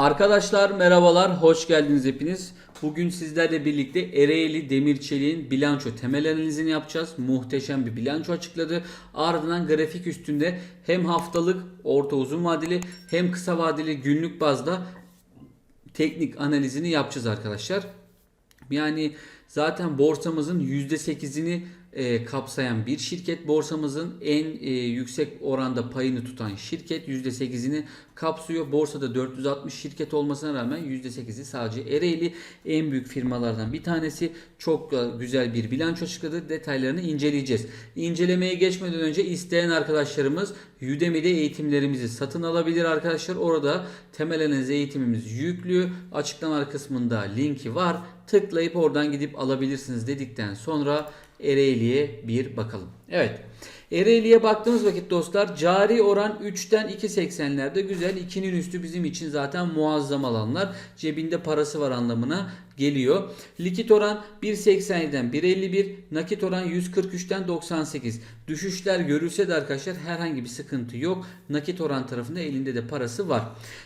Arkadaşlar merhabalar, hoş geldiniz hepiniz. Bugün sizlerle birlikte Ereğli Demir Çelik'in bilanço temel analizini yapacağız. Muhteşem bir bilanço açıkladı. Ardından grafik üstünde hem haftalık, orta uzun vadeli hem kısa vadeli günlük bazda teknik analizini yapacağız arkadaşlar. Yani zaten borsamızın %8'ini e, kapsayan bir şirket. Borsamızın en e, yüksek oranda payını tutan şirket %8'ini kapsıyor. Borsada 460 şirket olmasına rağmen %8'i sadece Ereğli en büyük firmalardan bir tanesi. Çok da güzel bir bilanço açıkladı. Detaylarını inceleyeceğiz. İncelemeye geçmeden önce isteyen arkadaşlarımız Udemy'de eğitimlerimizi satın alabilir arkadaşlar. Orada temel analiz eğitimimiz yüklü. Açıklama kısmında linki var. Tıklayıp oradan gidip alabilirsiniz dedikten sonra Ereğli'ye bir bakalım. Evet. Ereğli'ye baktığımız vakit dostlar cari oran 3'ten 2.80'lerde güzel. 2'nin üstü bizim için zaten muazzam alanlar. Cebinde parası var anlamına geliyor. Likit oran 1.87'den 1.51, nakit oran 143'ten 98. Düşüşler görülse de arkadaşlar herhangi bir sıkıntı yok. Nakit oran tarafında elinde de parası var.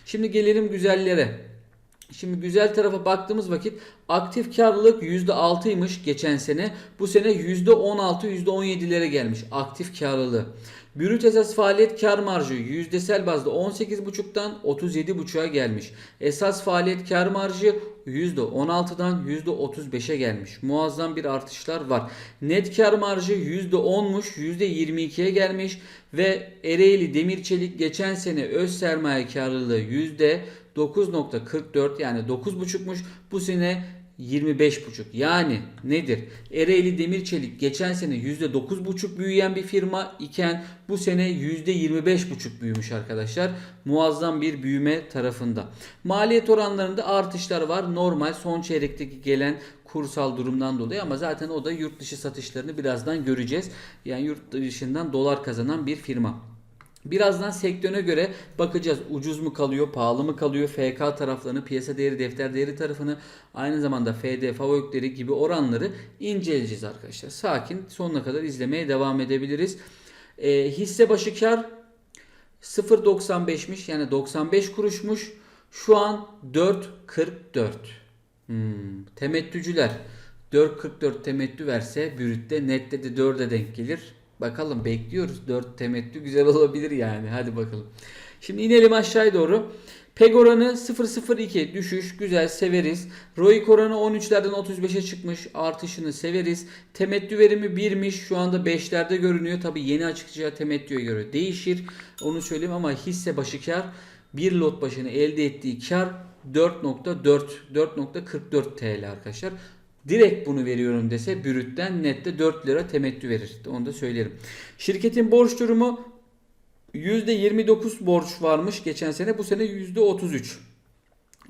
Şimdi gelelim güzellere. Şimdi güzel tarafa baktığımız vakit aktif karlılık %6'ymış geçen sene. Bu sene %16, %17'lere gelmiş aktif karlılığı. Brüt esas faaliyet kar marjı yüzdesel bazda 18,5'tan 37,5'a gelmiş. Esas faaliyet kar marjı %16'dan %35'e gelmiş. Muazzam bir artışlar var. Net kar marjı %10'muş %22'ye gelmiş ve Ereğli Demir Çelik geçen sene öz sermaye karlılığı %9.44 yani 9.5'muş. Bu sene 25.5 yani nedir? Ereğli Demir Çelik geçen sene %9.5 büyüyen bir firma iken bu sene %25.5 büyümüş arkadaşlar. Muazzam bir büyüme tarafında. Maliyet oranlarında artışlar var. Normal son çeyrekteki gelen kursal durumdan dolayı ama zaten o da yurt dışı satışlarını birazdan göreceğiz. Yani yurt dışından dolar kazanan bir firma. Birazdan sektöre göre bakacağız. Ucuz mu kalıyor, pahalı mı kalıyor? FK taraflarını, piyasa değeri, defter değeri tarafını, aynı zamanda FD, FAVÖK'leri gibi oranları inceleyeceğiz arkadaşlar. Sakin sonuna kadar izlemeye devam edebiliriz. E, hisse başı kar 0.95'miş yani 95 kuruşmuş. Şu an 4.44. Hmm, temettücüler 4.44 temettü verse bürütte nette de 4'e denk gelir. Bakalım bekliyoruz. 4 temettü güzel olabilir yani. Hadi bakalım. Şimdi inelim aşağıya doğru. PEG oranı 0.02 düşüş güzel severiz. ROIC oranı 13'lerden 35'e çıkmış artışını severiz. Temettü verimi 1'miş şu anda 5'lerde görünüyor. Tabi yeni açıklayacağı temettüye göre değişir. Onu söyleyeyim ama hisse başı kar bir lot başına elde ettiği kar 4.4 4.44 TL arkadaşlar. Direkt bunu veriyorum dese bürütten nette 4 lira temettü verir. Onu da söylerim. Şirketin borç durumu %29 borç varmış geçen sene. Bu sene %33.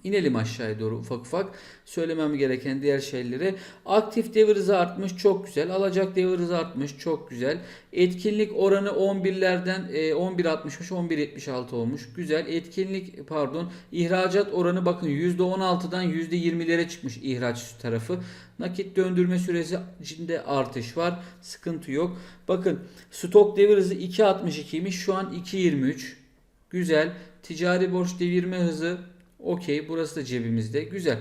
İnelim aşağıya doğru ufak ufak. Söylemem gereken diğer şeyleri. Aktif devir hızı artmış çok güzel. Alacak devir hızı artmış çok güzel. Etkinlik oranı 11'lerden 11.60'mış 11.76 olmuş. Güzel. Etkinlik pardon ihracat oranı bakın %16'dan %20'lere çıkmış ihraç tarafı. Nakit döndürme süresi içinde artış var. Sıkıntı yok. Bakın stok devir hızı 2.62'ymiş. Şu an 2.23. Güzel. Ticari borç devirme hızı Okey burası da cebimizde. Güzel.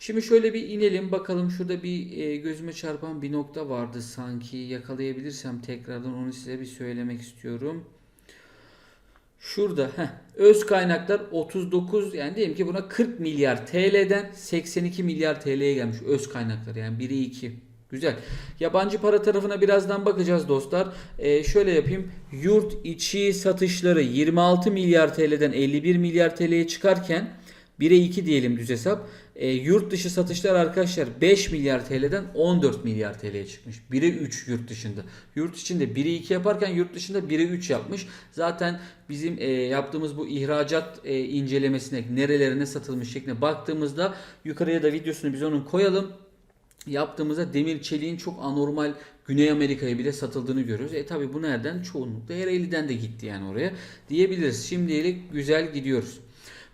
Şimdi şöyle bir inelim bakalım şurada bir e, gözüme çarpan bir nokta vardı sanki yakalayabilirsem tekrardan onu size bir söylemek istiyorum. Şurada heh, öz kaynaklar 39 yani diyelim ki buna 40 milyar TL'den 82 milyar TL'ye gelmiş öz kaynaklar yani 1'i 2. Güzel. Yabancı para tarafına birazdan bakacağız dostlar. Ee, şöyle yapayım. Yurt içi satışları 26 milyar TL'den 51 milyar TL'ye çıkarken 1'e 2 diyelim düz hesap. E, yurt dışı satışlar arkadaşlar 5 milyar TL'den 14 milyar TL'ye çıkmış. 1'e 3 yurt dışında. Yurt içinde 1'e 2 yaparken yurt dışında 1'e 3 yapmış. Zaten bizim e, yaptığımız bu ihracat e, incelemesine nerelerine satılmış şeklinde baktığımızda yukarıya da videosunu biz onun koyalım yaptığımızda demir çeliğin çok anormal Güney Amerika'ya bile satıldığını görüyoruz. E tabi bu nereden? Çoğunlukla Ereğli'den de gitti yani oraya diyebiliriz. Şimdilik güzel gidiyoruz.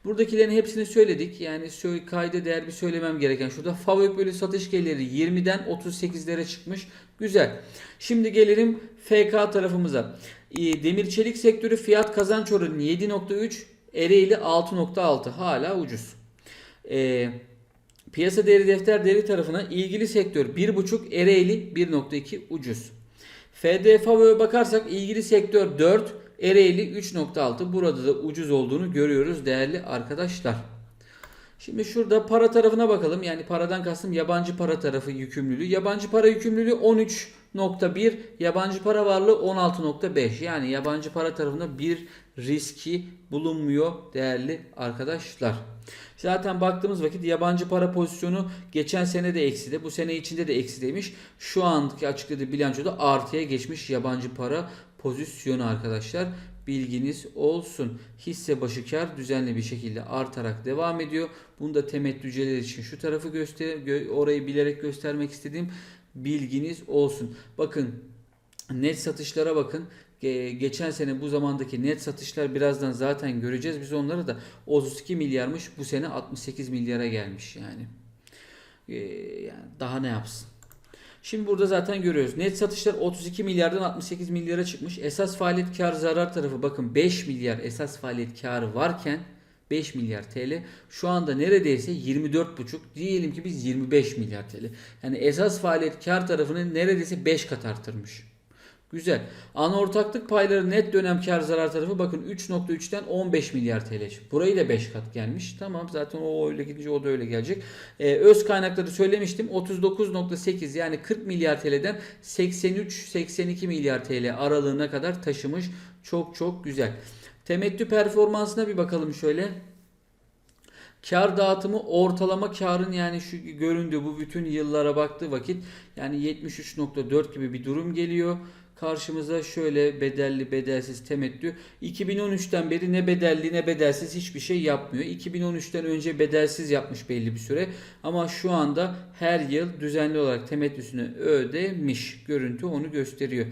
Buradakilerin hepsini söyledik. Yani kayda değer bir söylemem gereken şurada FAVÖK bölü satış geliri 20'den 38'lere çıkmış. Güzel. Şimdi gelelim FK tarafımıza. Demir çelik sektörü fiyat kazanç oranı 7.3 Ereğli 6.6 hala ucuz. Ee, piyasa değeri defter değeri tarafına ilgili sektör 1.5 Ereğli 1.2 ucuz. FDFAVÖ'ye bakarsak ilgili sektör 4 Ereğli 3.6 burada da ucuz olduğunu görüyoruz değerli arkadaşlar. Şimdi şurada para tarafına bakalım. Yani paradan kastım yabancı para tarafı yükümlülüğü. Yabancı para yükümlülüğü 13.1, yabancı para varlığı 16.5. Yani yabancı para tarafında bir riski bulunmuyor değerli arkadaşlar. Zaten baktığımız vakit yabancı para pozisyonu geçen sene de ekside, bu sene içinde de eksideymiş. Şu anki açıkladığı bilançoda artıya geçmiş yabancı para pozisyonu arkadaşlar. Bilginiz olsun. Hisse başı kar düzenli bir şekilde artarak devam ediyor. Bunu da temettüceler için şu tarafı göster gö- orayı bilerek göstermek istedim. Bilginiz olsun. Bakın net satışlara bakın. Ge- Geçen sene bu zamandaki net satışlar birazdan zaten göreceğiz. Biz onları da 32 milyarmış. Bu sene 68 milyara gelmiş yani. Ee, yani daha ne yapsın? Şimdi burada zaten görüyoruz. Net satışlar 32 milyardan 68 milyara çıkmış. Esas faaliyet kar zarar tarafı bakın 5 milyar esas faaliyet karı varken 5 milyar TL. Şu anda neredeyse 24,5 diyelim ki biz 25 milyar TL. Yani esas faaliyet kar tarafını neredeyse 5 kat arttırmış. Güzel. Ana ortaklık payları net dönem kar zarar tarafı bakın 3.3'ten 15 milyar TL. Burayı da 5 kat gelmiş. Tamam zaten o öyle gidince o da öyle gelecek. Ee, öz kaynakları söylemiştim. 39.8 yani 40 milyar TL'den 83-82 milyar TL aralığına kadar taşımış. Çok çok güzel. Temettü performansına bir bakalım şöyle. Kar dağıtımı ortalama karın yani şu göründüğü bu bütün yıllara baktığı vakit yani 73.4 gibi bir durum geliyor. Karşımıza şöyle bedelli bedelsiz temettü. 2013'ten beri ne bedelli ne bedelsiz hiçbir şey yapmıyor. 2013'ten önce bedelsiz yapmış belli bir süre. Ama şu anda her yıl düzenli olarak temettüsünü ödemiş. Görüntü onu gösteriyor.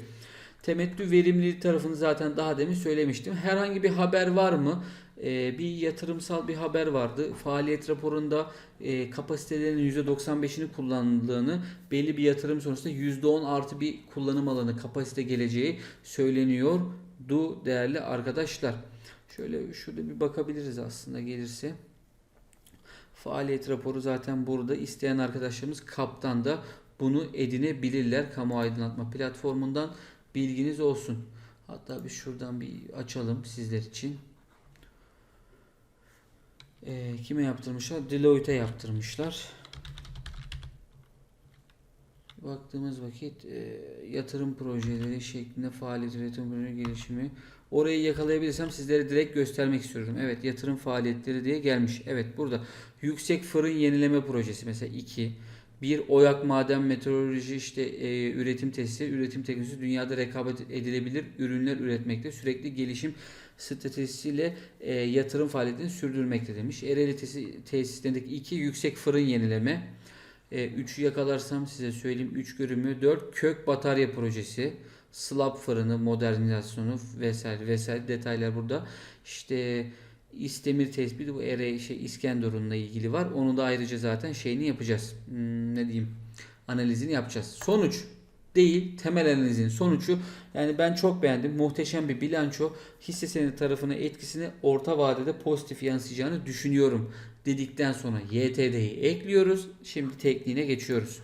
Temettü verimliliği tarafını zaten daha demin söylemiştim. Herhangi bir haber var mı? Ee, bir yatırımsal bir haber vardı. Faaliyet raporunda e, kapasitelerinin %95'ini kullanıldığını, belli bir yatırım sonrasında %10 artı bir kullanım alanı kapasite geleceği söyleniyordu değerli arkadaşlar. Şöyle şurada bir bakabiliriz aslında gelirse. Faaliyet raporu zaten burada. İsteyen arkadaşlarımız kaptan da bunu edinebilirler. Kamu aydınlatma platformundan bilginiz olsun. Hatta bir şuradan bir açalım sizler için. Ee, kime yaptırmışlar? Deloitte'e yaptırmışlar. Baktığımız vakit e, yatırım projeleri şeklinde faaliyet üretim proje gelişimi. Orayı yakalayabilirsem sizlere direkt göstermek istiyorum. Evet yatırım faaliyetleri diye gelmiş. Evet burada yüksek fırın yenileme projesi mesela 2. Bir oyak maden meteoroloji işte e, üretim tesisi, üretim teknolojisi dünyada rekabet edilebilir ürünler üretmekte sürekli gelişim stratejisiyle e, yatırım faaliyetini sürdürmekte demiş. Ereğli tesi, tesislerindeki iki yüksek fırın yenileme. 3'ü yakalarsam size söyleyeyim 3 görünmüyor. 4 kök batarya projesi. Slab fırını modernizasyonu vesaire vesaire detaylar burada. İşte İstemir tespiti bu ere şey İskenderun'la ilgili var. Onu da ayrıca zaten şeyini yapacağız. Hmm, ne diyeyim? Analizini yapacağız. Sonuç değil temel analizin sonucu yani ben çok beğendim. Muhteşem bir bilanço. Hisse senedi tarafına etkisini orta vadede pozitif yansıyacağını düşünüyorum dedikten sonra YTD'yi ekliyoruz. Şimdi tekniğine geçiyoruz.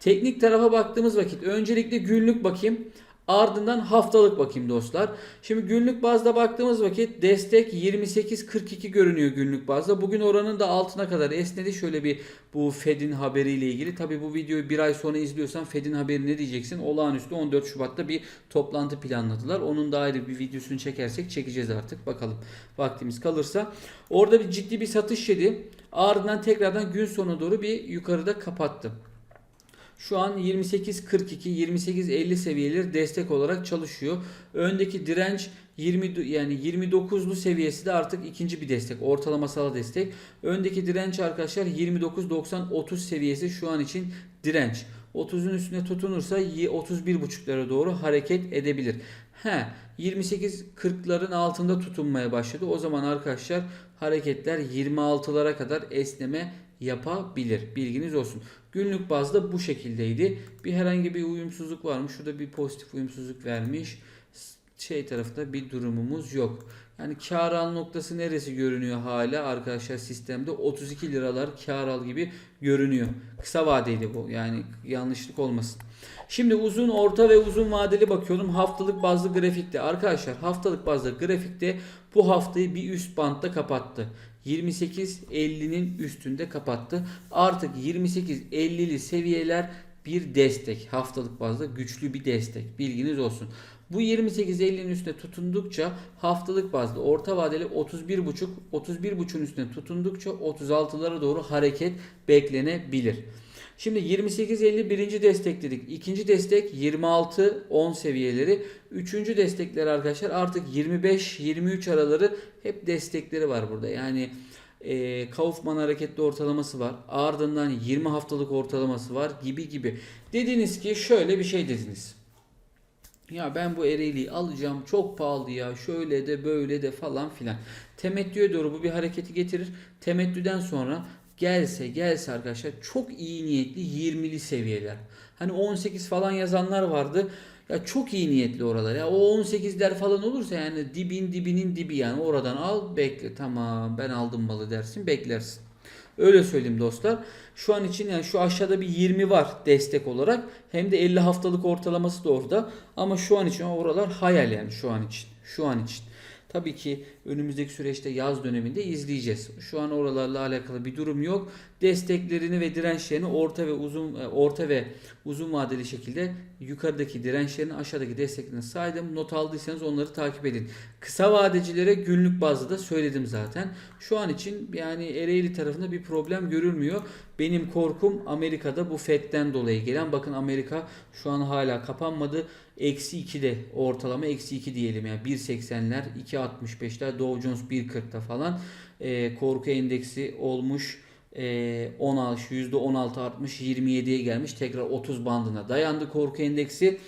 Teknik tarafa baktığımız vakit öncelikle günlük bakayım. Ardından haftalık bakayım dostlar. Şimdi günlük bazda baktığımız vakit destek 28.42 görünüyor günlük bazda. Bugün oranın da altına kadar esnedi. Şöyle bir bu Fed'in haberiyle ilgili. Tabi bu videoyu bir ay sonra izliyorsan Fed'in haberi ne diyeceksin? Olağanüstü 14 Şubat'ta bir toplantı planladılar. Onun da ayrı bir videosunu çekersek çekeceğiz artık. Bakalım vaktimiz kalırsa. Orada bir ciddi bir satış yedi. Ardından tekrardan gün sonu doğru bir yukarıda kapattı. Şu an 28.42 28.50 seviyeleri destek olarak çalışıyor. Öndeki direnç 20 yani 29'lu seviyesi de artık ikinci bir destek. Ortalamasal destek. Öndeki direnç arkadaşlar 29.90 30 seviyesi şu an için direnç. 30'un üstüne tutunursa 31.5'lara doğru hareket edebilir. He 28.40'ların altında tutunmaya başladı. O zaman arkadaşlar hareketler 26'lara kadar esneme yapabilir. Bilginiz olsun. Günlük bazda bu şekildeydi. Bir herhangi bir uyumsuzluk var mı? Şurada bir pozitif uyumsuzluk vermiş. Şey tarafta bir durumumuz yok. Yani kar al noktası neresi görünüyor hala arkadaşlar sistemde 32 liralar kar al gibi görünüyor. Kısa vadeli bu yani yanlışlık olmasın. Şimdi uzun, orta ve uzun vadeli bakıyorum haftalık bazlı grafikte. Arkadaşlar haftalık bazlı grafikte bu haftayı bir üst bantta kapattı. 28.50'nin üstünde kapattı. Artık 28.50'li seviyeler bir destek. Haftalık bazda güçlü bir destek. Bilginiz olsun. Bu 28.50'nin üstüne tutundukça haftalık bazda orta vadeli 31.5 31.5'un üstüne tutundukça 36'lara doğru hareket beklenebilir. Şimdi 28.50 birinci destek dedik. İkinci destek 26-10 seviyeleri. Üçüncü destekler arkadaşlar artık 25-23 araları hep destekleri var burada. Yani e, Kaufman hareketli ortalaması var. Ardından 20 haftalık ortalaması var gibi gibi. Dediniz ki şöyle bir şey dediniz. Ya ben bu Ereğli'yi alacağım çok pahalı ya şöyle de böyle de falan filan. Temettüye doğru bu bir hareketi getirir. Temettüden sonra gelse gelse arkadaşlar çok iyi niyetli 20'li seviyeler. Hani 18 falan yazanlar vardı. Ya çok iyi niyetli oralar. Ya o 18'ler falan olursa yani dibin dibinin dibi yani oradan al bekle tamam ben aldım malı dersin beklersin. Öyle söyleyeyim dostlar. Şu an için yani şu aşağıda bir 20 var destek olarak. Hem de 50 haftalık ortalaması da orada. Ama şu an için oralar hayal yani şu an için. Şu an için. Tabii ki önümüzdeki süreçte yaz döneminde izleyeceğiz. Şu an oralarla alakalı bir durum yok. Desteklerini ve dirençlerini orta ve uzun e, orta ve uzun vadeli şekilde yukarıdaki dirençlerini aşağıdaki desteklerini saydım. Not aldıysanız onları takip edin. Kısa vadecilere günlük bazda da söyledim zaten. Şu an için yani Ereğli tarafında bir problem görülmüyor. Benim korkum Amerika'da bu FED'den dolayı gelen. Bakın Amerika şu an hala kapanmadı. Eksi 2'de ortalama eksi 2 diyelim. Yani 1.80'ler 2.65'ler Dow Jones 1.40'da falan. Ee, korku endeksi olmuş e, 16 %16 artmış 27'ye gelmiş. Tekrar 30 bandına dayandı korku endeksi.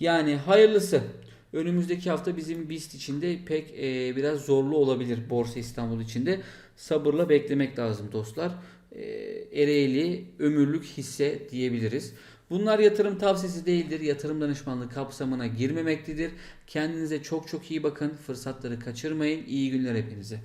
Yani hayırlısı. Önümüzdeki hafta bizim BIST içinde pek e, biraz zorlu olabilir Borsa İstanbul içinde. Sabırla beklemek lazım dostlar. E, Ereğli ömürlük hisse diyebiliriz. Bunlar yatırım tavsiyesi değildir. Yatırım danışmanlığı kapsamına girmemektedir. Kendinize çok çok iyi bakın. Fırsatları kaçırmayın. İyi günler hepinize.